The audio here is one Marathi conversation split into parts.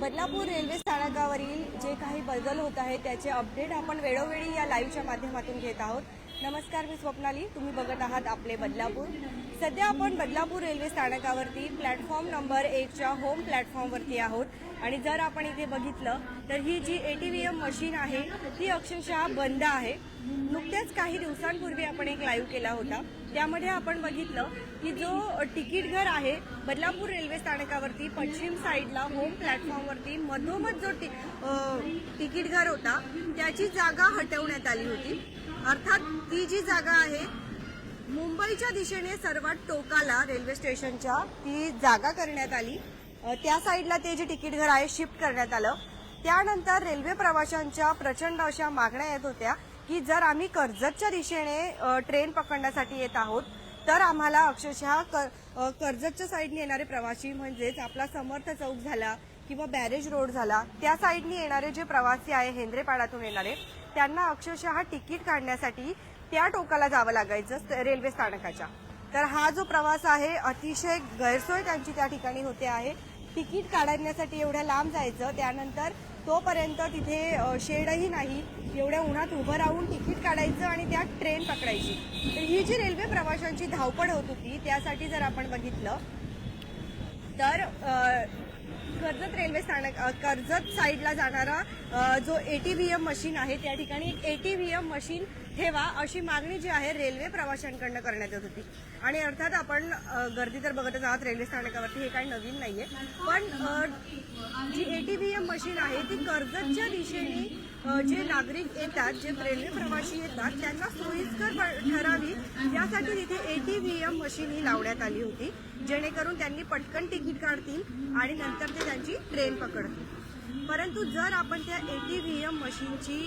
बदलापूर रेल्वे स्थानकावरील जे काही बदल होत आहे त्याचे अपडेट आपण वेळोवेळी या लाईव्हच्या माध्यमातून घेत आहोत. नमस्कार मी स्वप्नाली. तुम्ही बघत आहात आपले बदलापूर. सध्या आपण बदलापूर रेल्वे स्थानकावरती प्लॅटफॉर्म नंबर एकच्या होम प्लॅटफॉर्मवरती आहोत. आणि जर आपण इथे बघितलं तर ही जी A T V M machine आहे ती अक्षरशः बंद आहे. नुकत्याच काही दिवसांपूर्वी आपण एक लाईव्ह केला होता. त्यामध्ये आपण बघितलं की जो तिकीट घर आहे बदलापूर रेल्वे स्थानकावरती पश्चिम साईडला होम प्लॅटफॉर्मवरती मधोमध जो तिकीट घर होता त्याची जागा हटवण्यात आली होती. अर्थात ती जी जागा आहे मुंबईच्या दिशेने सर्वात टोकाला रेल्वे स्टेशनच्या ती जागा करण्यात आली. त्या साईडला ते जे तिकीट घर आहे शिफ्ट करण्यात आलं. त्यानंतर रेल्वे प्रवाशांच्या प्रचंड अशा मागण्या येत होत्या की जर आम्ही कर्जतच्या दिशेने ट्रेन पकडण्यासाठी येत आहोत तर आम्हाला अक्षरशः कर- कर्जतच्या साईडने येणारे प्रवासी म्हणजेच आपला समर्थ चौक झाला किंवा बॅरेज रोड झाला त्या साईडने येणारे जे प्रवासी आहे हेंद्रेपाड्यातून येणारे त्यांना अक्षरशः तिकीट काढण्यासाठी त्या टोकाला जावं लागायचं रेल्वे स्थानकाच्या. तर हा जो प्रवास आहे अतिशय गैरसोय त्यांची त्या ठिकाणी होते आहे. तिकीट काढण्यासाठी एवढ्या लांब जायचं त्यानंतर तोपर्यंत तिथे शेडही नाही. एवढ्या उन्हात उभं राहून तिकीट काढायचं आणि त्यात ट्रेन पकडायची. तर ही जी रेल्वे प्रवाशांची धावपळ होत होती त्यासाठी जर आपण बघितलं तर कर्जत रेल्वे स्थानक कर्जत साईडला जाणारा जो एटीव्हीएम मशीन आहे त्या ठिकाणी एक एटीव्हीएम मशीन ठेवा अशी मागणी जी आहे रेल्वे प्रवाशांकडनं करण्यात येत होती. आणि अर्थात आपण गर्दी तर बघतच आहोत रेल्वे स्थानकावरती हे काही नवीन नाहीये. पण जी एटीव्हीएम मशीन आहे ती कर्जतच्या दिशेने जे नागरिक येतात जे रेल्वे प्रवासी येतात त्यांना सोयीस्कर ठरावी यासाठी तिथे एटीव्हीएम मशीन ही लावण्यात आली होती जेणेकरून त्यांनी पटकन तिकीट काढतील आणि नंतर ते त्यांची ट्रेन पकडतील. परंतु जर आपण त्या एटीव्हीएम मशीनची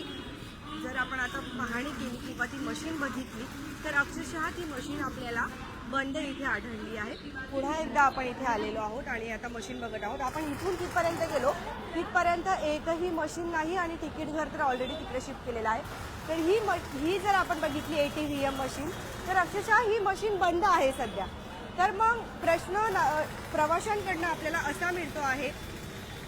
जर आपण आता पाहणी केली किंवा ती मशीन बघितली तर अक्षरशः ती मशीन आपल्याला बंद इथे आढळली आहे. पुन्हा एकदा आपण इथे आलेलो आहोत आणि आता मशीन बघत आहोत. आपण इथून तिथपर्यंत गेलो तिथपर्यंत एकही मशीन नाही आणि तिकीट घर तर ऑलरेडी तिकडे शिफ्ट केलेलं आहे. तर ही म ही जर आपण बघितली A T V M machine तर अक्षरशः ही मशीन बंद आहे सध्या. तर मग प्रश्न प्रवाशांकडनं आपल्याला असा मिळतो आहे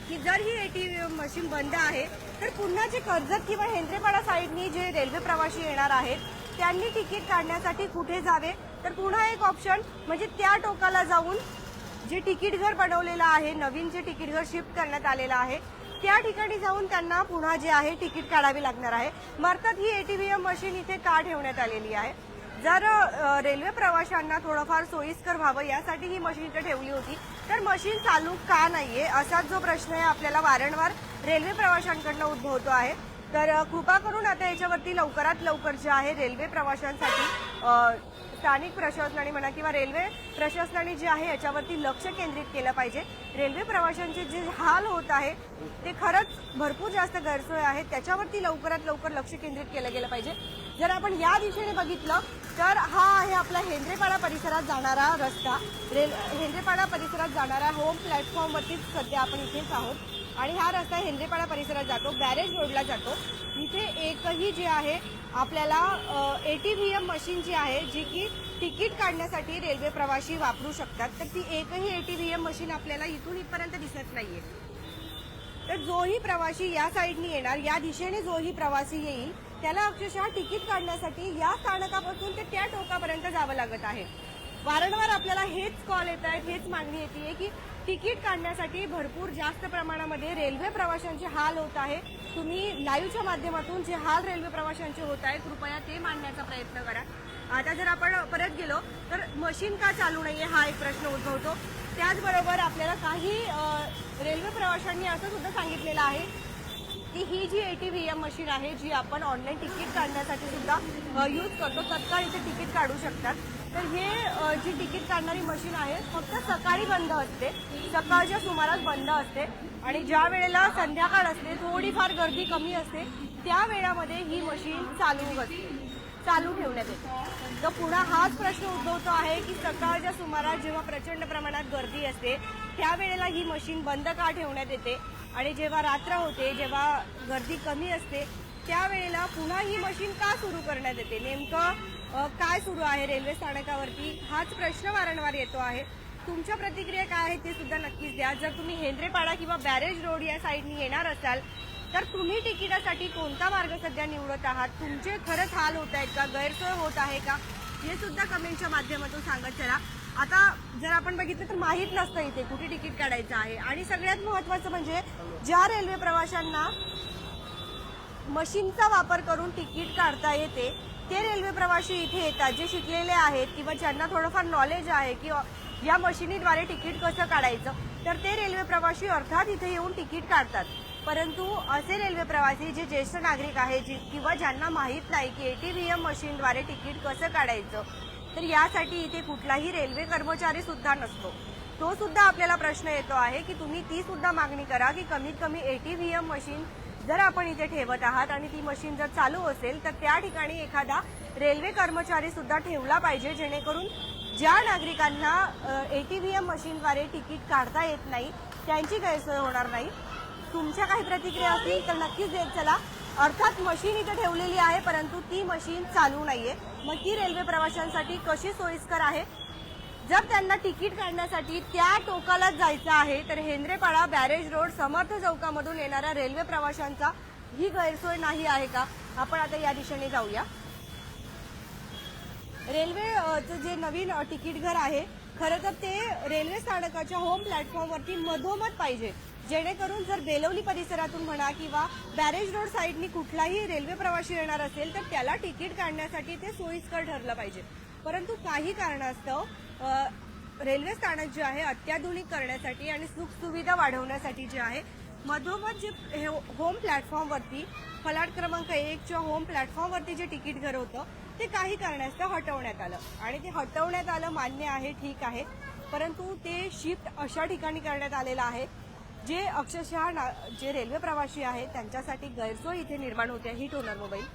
की जर ही A T V M machine बंद आहे तर पुन्हा जे कर्जत किंवा हेंद्रेपाडा साईडनी जे रेल्वे प्रवासी येणार आहेत त्यांनी तिकीट काढण्यासाठी कुठे जावे? तर पुन्हा एक ऑप्शन म्हणजे त्या टोकाला जाऊन जे तिकीट घर बनवलेलं आहे नवीन जे तिकीट घर शिफ्ट करण्यात आलेलं आहे त्या ठिकाणी जाऊन त्यांना पुन्हा जे आहे तिकीट काढावी लागणार आहे. मारतात ही एटीव्हीएम मशीन इथे का ठेवण्यात आलेली आहे? जर रेल्वे प्रवाशांना थोडंफार सोयीस्कर व्हावं यासाठी ही मशीन इथे ठेवली होती. तर मशीन चालू का नाहीये असाच जो प्रश्न आहे आपल्याला वारंवार रेल्वे प्रवाशांकडनं उद्भवतो आहे. तर कृपा करून आता याच्यावरती लवकरात लवकर जे आहे रेल्वे प्रवाशांसाठी स्थानिक प्रशासनाने म्हणा किंवा रेल्वे प्रशासनाने जे आहे याच्यावरती लक्ष केंद्रित केलं पाहिजे. रेल्वे प्रवाशांचे जे हाल होत आहे ते खरंच भरपूर जास्त गैरसोय आहे त्याच्यावरती लवकरात लवकर लक्ष केंद्रित केलं गेलं पाहिजे. जर आपण या दिशेने बघितलं तर हा आहे आपला हेंद्रेपाडा परिसरात जाणारा रस्ता. रेल हेंद्रेपाडा परिसरात जाणारा होम प्लॅटफॉर्मवरतीच सध्या आपण इथेच आहोत. आणि हा रस्ता हेंद्रेपाडा परिसरात जातो बॅरेज रोडला जातो. इथे एकही जे आहे आपल्याला A T V M machine जी आहे जी की तिकीट काढण्यासाठी रेल्वे प्रवासी वापरू शकतात तर ती एकही A T V M machine आपल्याला इथून इथपर्यंत दिसत नाहीये. तर जोही प्रवासी या साईडनी येणार या दिशेने जोही प्रवासी येईल त्याला अक्षरशः तिकीट काढण्यासाठी या स्थानकापासून ते त्या टोकापर्यंत जावं लागत आहे. वारंवार आपल्याला हेच कॉल येत आहेत हेच मागणी येते की तिकीट काढण्यासाठी भरपूर जास्त प्रमाणामध्ये रेल्वे प्रवाशांचे हाल होत आहे. तुम्ही लाईव्हच्या माध्यमातून जे हाल रेल्वे प्रवाशांचे होत आहे कृपया ते मांडण्याचा प्रयत्न करा. आता जर आपण परत गेलो तर मशीन का चालू नाही हा एक प्रश्न उद्भवतो. त्याचबरोबर आपल्याला काही रेल्वे प्रवाशांनी असं सुद्धा सांगितलेलं आहे की ही जी A T V M machine आहे जी आपण ऑनलाईन तिकीट काढण्यासाठी सुद्धा यूज करतो तत्काळ इथे तिकीट काढू शकतात. तर हे जी तिकीट काढणारी मशीन आहे फक्त सकाळी बंद असते. सकाळच्या सुमारास बंद असते. आणि ज्या वेळेला संध्याकाळ असते थोडीफार गर्दी कमी असते त्या वेळामध्ये ही मशीन चालू असते. चालू ठेवण्यात येते. तर पुन्हा हाच प्रश्न उद्भवतो आहे की सकाळच्या सुमारास जेव्हा प्रचंड प्रमाणात गर्दी असते त्यावेळेला ही मशीन बंद का ठेवण्यात येते? आणि जेव्हा रात्र होते जेव्हा गर्दी कमी असते त्यावेळेला पुन्हा ही मशीन का सुरू करण्यात येते? नेमकं काय सुरू आहे रेल्वे स्थानकावरती? हाच प्रश्न वारंवार येतो आहे. तुमच्या प्रतिक्रिया काय आहेत ते सुद्धा नक्कीच द्या. जर तुम्ही हेंद्रेपाडा किंवा बॅरेज रोड या साईडनी येणार असाल तर तुम्ही तिकिटासाठी कोणता मार्ग सध्या निवडत आहात? तुमचे खरंच हाल होत आहेत का? गैरसोय होत आहे का? हे सुद्धा कमेंटच्या माध्यमातून सांगत चला. आता जर आपण बघितलं तर माहीत नसतं इथे कुठे तिकीट काढायचं आहे. आणि सगळ्यात महत्वाचं म्हणजे ज्या रेल्वे प्रवाशांना मशीनचा वापर करून तिकीट काढता येते ते रेल्वे प्रवासी इथे येतात जे शिकलेले आहेत किंवा ज्यांना थोडंफार नॉलेज आहे किंवा या मशिनीद्वारे तिकीट कसं काढायचं तर ते रेल्वे प्रवासी अर्थात इथे येऊन तिकीट काढतात. परंतु असे रेल्वे प्रवासी जे ज्येष्ठ नागरिक आहेत जी किंवा ज्यांना माहीत नाही की एटीव्हीएम मशीनद्वारे तिकीट कसं काढायचं तर यासाठी इथे कुठलाही रेल्वे कर्मचारी सुद्धा नसतो. तो सुद्धा आपल्याला प्रश्न येतो आहे की तुम्ही ती सुद्धा मागणी करा की कमीत कमी एटीव्हीएम मशीन जर आपण इथे ठेवत आहात आणि ती मशीन जर चालू असेल तर त्या ठिकाणी एखादा रेल्वे कर्मचारी सुद्धा ठेवला पाहिजे जेणेकरून ज्या नागरिकांना एटीव्हीएम मशीनद्वारे तिकीट काढता येत नाही त्यांची गैरसोय होणार नाही. तुमच्या काही प्रतिक्रिया असतील तर नक्कीच देत चला. अर्थात मशीन इथे ठेवलेली आहे परंतु ती मशीन चालू नाहीये. मग ती रेल्वे प्रवाशांसाठी कशी सोयीस्कर आहे? जर त्यांना तिकीट काढण्यासाठी त्या टोकालाच जायचं आहे तर हेंद्रेपाडा बॅरेज रोड समर्थ चौकामधून येणाऱ्या रेल्वे प्रवाशांचा ही गैरसोय नाही आहे का? आपण आता या दिशेने जाऊया. रेल्वे जे नवीन तिकीट घर आहे खरं तर ते रेल्वे स्थानकाच्या होम प्लॅटफॉर्मवरती मधोमध पाहिजे. जेणेकरून जर बेलवली परिसरातून म्हणा किंवा बॅरेज रोड साईडनी कुठलाही रेल्वे प्रवासी येणार असेल तर त्याला तिकीट काढण्यासाठी ते सोयीस्कर ठरलं पाहिजे. परंतु काही कारणास्तव रेल्वे स्थानक जे आहे अत्याधुनिक करण्यासाठी आणि सुखसुविधा वाढवण्यासाठी जे आहे मधोमध जे हे होम प्लॅटफॉर्मवरती फलाट क्रमांक एकच्या होम प्लॅटफॉर्मवरती जे तिकीट घर होतं ते काही कारणास्तव हटवण्यात आलं. आणि ते हटवण्यात आलं मान्य आहे ठीक आहे. परंतु ते शिफ्ट अशा ठिकाणी करण्यात आलेलं आहे जे अक्षरशः ना- जे रेल्वे प्रवासी आहेत त्यांच्यासाठी गैरसोय इथे निर्माण होते हिट होणार मोबाईल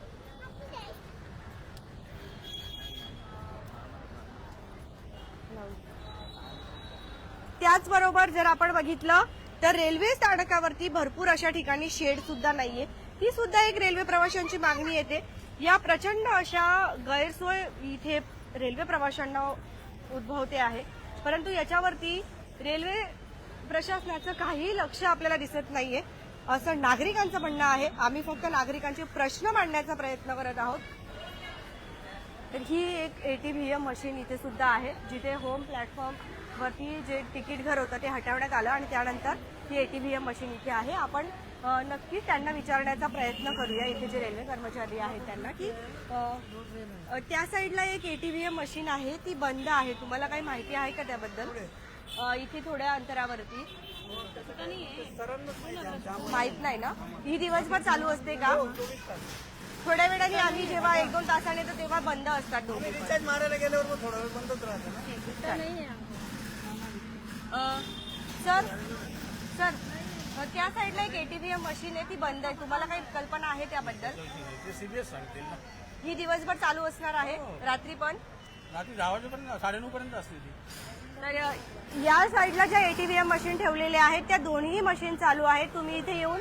त्याचबरोबर जर आपण बघितलं तर रेल्वे स्थानकावरती भरपूर अशा ठिकाणी शेड सुद्धा नाहीये. ही सुद्धा एक रेल्वे प्रवाशांची मागणी येते. या प्रचंड अशा गैरसोय इथे रेल्वे प्रवाशांना उद्भवते आहे. परंतु याच्यावरती रेल्वे प्रशासनाचं काही लक्ष आपल्याला दिसत नाहीये. असं नागरिकांचं म्हणणं आहे. आम्ही फक्त नागरिकांचे प्रश्न मांडण्याचा प्रयत्न करत आहोत. तर ही एक एटीव्हीएम मशीन इथे सुद्धा आहे जिथे होम प्लॅटफॉर्म वरती जे तिकीट घर होतं ते हटवण्यात आलं आणि त्यानंतर ही एटीव्हीएम मशीन इथे आहे. आपण अ, नक्कीच त्यांना विचारण्याचा प्रयत्न करूया. इथे जे रेल्वे कर्मचारी आहेत त्यांना की त्या साईडला एक एटीव्हीएम मशीन आहे ती बंद आहे. तुम्हाला काही माहिती आहे का त्याबद्दल? इथे थोड्या अंतरावरती. माहीत नाही ना? ही दिवसभर चालू असते का? थोड्या वेळाने आम्ही जेव्हा एक दोन तासाने येतो तेव्हा बंद असतात दोन्ही पण. रिचार्ज मारायला गेल्यावर मग थोडा वेळ बंदच राहतं ना. अ, सर सर अ, त्या साईडला एक एटीव्हीएम मशीन आहे ती बंद आहे. तुम्हाला काही कल्पना आहे त्याबद्दल? ते सीबीएस सांगतील ना. ही दिवसभर चालू असणार आहे रात्री पण? रात्री दहा वाजेपर्यंत साडेनऊ पर्यंत असते ती. तर या साईडला ज्या एटीव्हीएम मशीन ठेवलेल्या आहेत त्या दोन्ही मशीन चालू आहेत. तुम्ही इथे येऊन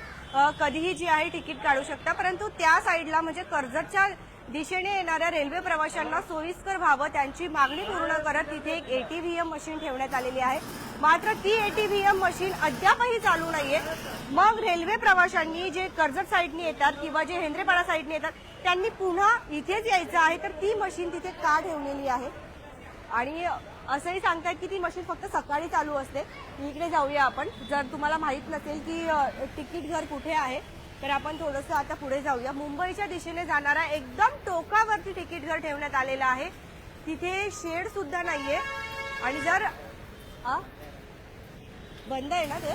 कधीही जी आहे तिकीट काढू शकता. परंतु त्या साईडला म्हणजे कर्जतच्या दिशेने येणाऱ्या रेल्वे प्रवाशांना सोयीस्कर व्हावं त्यांची मागणी पूर्ण करत तिथे एक एटीव्हीएम मशीन ठेवण्यात आलेली आहे. मात्र ती एटीव्हीएम मशीन अद्यापही चालू नाहीये. मग रेल्वे प्रवाशांनी जे कर्जत साईडने येतात किंवा जे हेंद्रेपाडा साईडने येतात त्यांनी पुन्हा इथेच यायचं आहे. तर ती मशीन तिथे का ठेवलेली आहे? आणि असंही सांगतायत की ती मशीन फक्त सकाळी चालू असते. इकडे जाऊया आपण. जर तुम्हाला माहीत नसेल की तिकीट घर कुठे आहे तर आपण थोडंसं आता पुढे जाऊया. मुंबईच्या दिशेने जाणारा एकदम टोकावरती तिकीट घर ठेवण्यात आलेला आहे. तिथे शेड सुद्धा नाहीये. आणि जर आ? बंद आहे ना ते?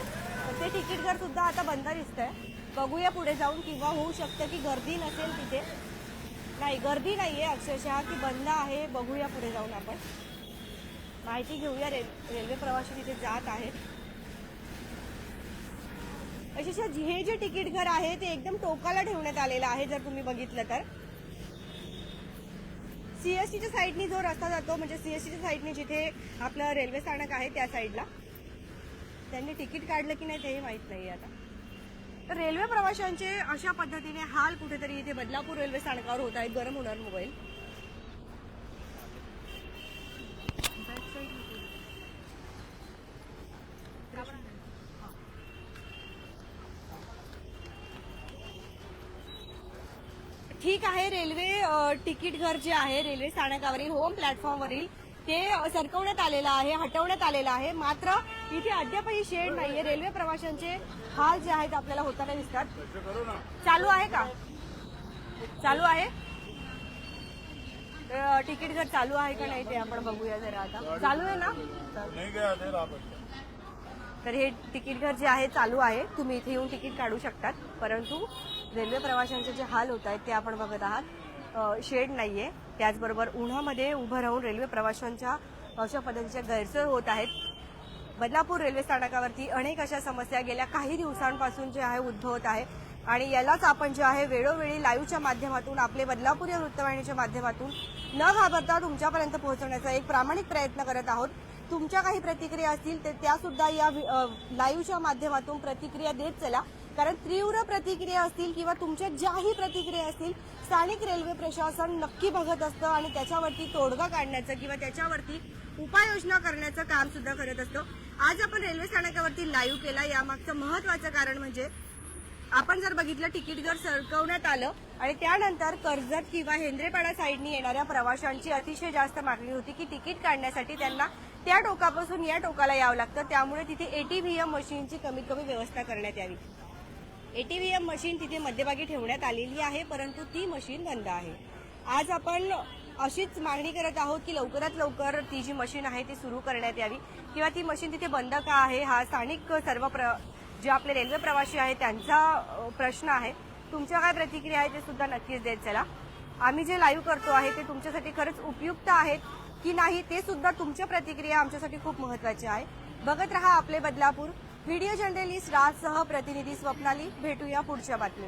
ते तिकीट घर सुद्धा आता बंद दिसतंय. बघूया पुढे जाऊन किंवा होऊ शकतं की गर्दी नसेल तिथे. नाही गर्दी नाहीये अक्षरशः की बंद आहे. बघूया पुढे जाऊन आपण. माहिती घेऊया रे रेल्वे प्रवासी तिथे जात आहेत. अशा हे जे तिकीट घर आहे ते एकदम टोकाला ठेवण्यात आलेलं आहे जर तुम्ही बघितलं तर. सीएसटीच्या साईडनी जो रस्ता जातो म्हणजे सीएसटीच्या साईडने जिथे आपलं रेल्वे स्थानक आहे त्या साईडला. त्यांनी तिकीट काढलं की नाही तेही माहीत नाही आता. तर रेल्वे प्रवाशांचे अशा पद्धतीने हाल कुठेतरी इथे बदलापूर रेल्वे स्थानकावर होत आहेत गरम होणार मोबाईल. ठीक आहे रेल्वे तिकीट घर जे आहे रेल्वे स्थानकावरील होम प्लॅटफॉर्मवरील ते सरकवण्यात आलेलं आहे हटवण्यात आलेलं आहे. मात्र इथे अद्यापही शेड नाहीये. रेल्वे प्रवाशांचे हाल जे आहेत आपल्याला होताना दिसतात. चालू आहे का? चालू आहे? तिकीट घर चालू आहे का नाही ते आपण बघूया जरा आता. चालू आहे ना? तर हे तिकीट घर जे आहे चालू आहे. तुम्ही इथे येऊन तिकीट काढू शकतात. परंतु रेल्वे प्रवाशांचे जे हाल होत आहेत ते आपण बघत आहात. शेड शेड नाहीये. त्याचबरोबर उन्हामध्ये उभं राहून रेल्वे प्रवाशांच्या अशा पद्धतीच्या गैरसोय होत आहेत. बदलापूर रेल्वे स्थानकावरती अनेक अशा समस्या गेल्या काही दिवसांपासून जे आहे उद्भवत आहे. आणि यालाच आपण जे आहे वेळोवेळी लाईव्हच्या माध्यमातून आपले बदलापूर या वृत्तवाहिनीच्या माध्यमातून न घाबरता तुमच्यापर्यंत पोहोचवण्याचा एक प्रामाणिक प्रयत्न करत आहोत. तुमच्या काही प्रतिक्रिया असतील तर त्यासुद्धा या लाईव्हच्या माध्यमातून प्रतिक्रिया देत चला. कारण तीव्र प्रतिक्रिया असतील किंवा तुमच्या ज्याही प्रतिक्रिया असतील स्थानिक रेल्वे प्रशासन नक्की बघत असतं आणि त्याच्यावरती तोडगा काढण्याचं किंवा त्याच्यावरती उपाययोजना करण्याचं काम सुद्धा करत असतो. आज आपण रेल्वे स्थानकावरती लाईव्ह केला. यामागचं महत्वाचं कारण म्हणजे आपण जर बघितलं तिकीट जर सरकवण्यात आलं आणि त्यानंतर कर्जत किंवा हेंद्रेपाडा साईडनी येणाऱ्या प्रवाशांची अतिशय जास्त मागणी होती की तिकीट काढण्यासाठी त्यांना त्या टोकापासून या टोकाला यावं लागतं. त्यामुळे तिथे एटीव्हीएम मशीनची कमीत कमी व्यवस्था करण्यात यावी. एटीव्हीएम मशीन तिथे मध्यभागी ठेवण्यात आलेली आहे परंतु ती मशीन बंद आहे. आज आपण अशीच मागणी करत आहोत की लवकरात लवकर ती जी मशीन आहे ती सुरू करण्यात यावी. किंवा ती मशीन तिथे बंद का आहे हा स्थानिक सर्व प्र जे आपले रेल्वे प्रवासी आहेत त्यांचा प्रश्न आहे. तुमच्या काय प्रतिक्रिया आहे ते सुद्धा नक्कीच देत चला. आम्ही जे लाईव्ह करतो आहे ते तुमच्यासाठी खरंच उपयुक्त आहेत की नाही ते सुद्धा तुमच्या प्रतिक्रिया आमच्यासाठी खूप महत्त्वाच्या आहे. बघत रहा आपले बदलापूर. व्हिडिओ जर्नलिस्ट राजसह प्रतिनिधी स्वप्नाली. भेटूया पुढच्या बातमी